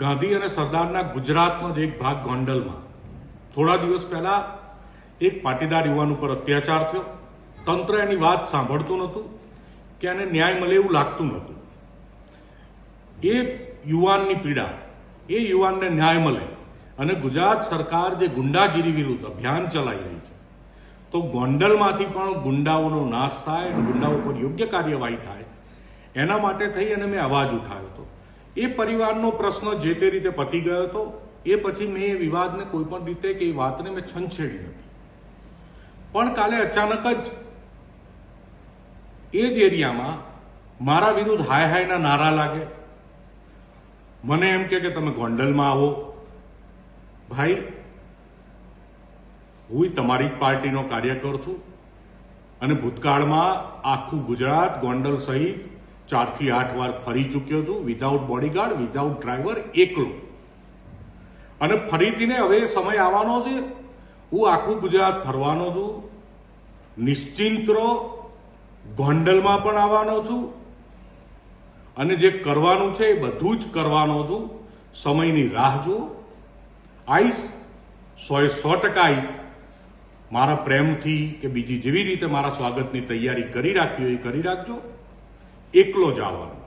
ગાંધી અને સરદારના ગુજરાતનો જ એક ભાગ ગોંડલમાં. થોડા દિવસ પહેલા એક પાટીદાર યુવાન ઉપર અત્યાચાર થયો. તંત્ર એની વાત સાંભળતું નહોતું કે એને ન્યાય મળે એવું લાગતું નહોતું. એ યુવાનની પીડા, એ યુવાનને ન્યાય મળે અને ગુજરાત સરકાર જે ગુંડાગીરી વિરુદ્ધ અભિયાન ચલાવી રહી છે, તો ગોંડલમાંથી પણ ગુંડાઓનો નાશ થાય ગુંડાઓ પર યોગ્ય કાર્યવાહી થાય, એના માટે થઈ અને મેં અવાજ ઉઠાવ્યો હતો. એ પરિવારનો પ્રશ્ન જે તે રીતે પતી ગયો હતો, એ પછી મેં એ વિવાદને કોઈ પણ રીતે કે એ વાતને મેં છંછેડી નથી. પણ કાલે અચાનક જ એ જ એરિયામાં મારા વિરુદ્ધ હાય હાયના નારા લાગે. મને એમ કે તમે ગોંડલમાં આવો. ભાઈ, હું તમારી પાર્ટીનો કાર્યકર છું અને ભૂતકાળમાં આખું ગુજરાત ગોંડલ સહિત ચારથી આઠ વાર ફરી ચૂક્યો છું વિધાઉટ બોડીગાર્ડ વિધાઉટ ડ્રાઈવર એકલો. અને ફરીથીને હવે સમય આવવાનો છે. હું આખું ગુજરાત ફરવાનો છું. નિશ્ચિંત રહો. ગોંડલમાં પણ આવવાનો છું. અને જે કરવાનું છે એ બધું જ કરવાનો છું. સમયની રાહ જુઓ. આઈશ, સોએ સો ટકા આઈશ. મારા પ્રેમથી કે બીજી જેવી રીતે મારા સ્વાગતની તૈયારી કરી રાખી હોય એ કરી રાખજો. એકલો જ આવવાનું.